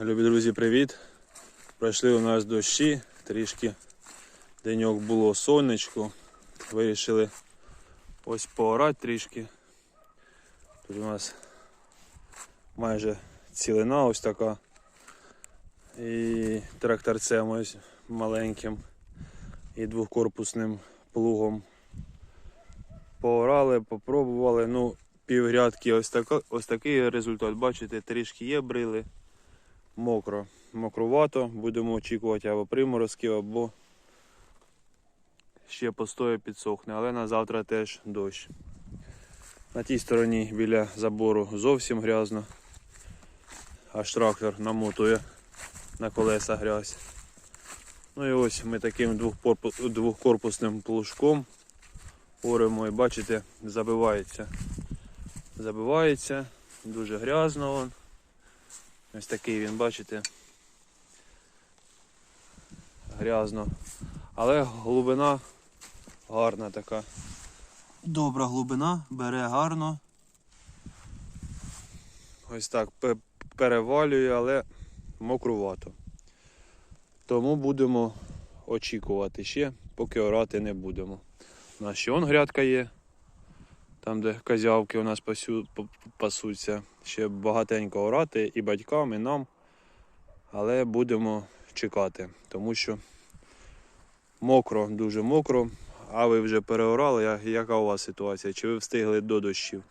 Любі друзі, привіт! Пройшли у нас дощі, трішки деньок було сонечко. Вирішили ось поорати трішки. Тут у нас майже цілина ось така. І тракторцем ось маленьким і двохкорпусним плугом. Поорали, попробували. Ну, півгрядки ось, така, ось такий результат. Бачите, трішки є брили мокро, мокрувато. Будемо очікувати або приморозків, або ще постоє підсохне, але на завтра теж дощ. На тій стороні біля забору зовсім грязно. Аж трактор намотує на колеса грязь. Ну і ось ми таким двохкорпусним плужком оремо і бачите, забивається. Забивається, дуже грязно вон. Ось такий він, бачите. Грязно. Але глибина гарна така. Добра глибина, бере гарно. Ось так перевалює, але мокрувато. Тому будемо очікувати ще, поки орати не будемо. У нас ще он грядка є. Там, де козявки у нас пасю, пасуться, ще багатенько орати і батькам, і нам. Але будемо чекати, тому що мокро, дуже мокро. А ви вже переорали. Яка у вас ситуація? Чи ви встигли до дощів?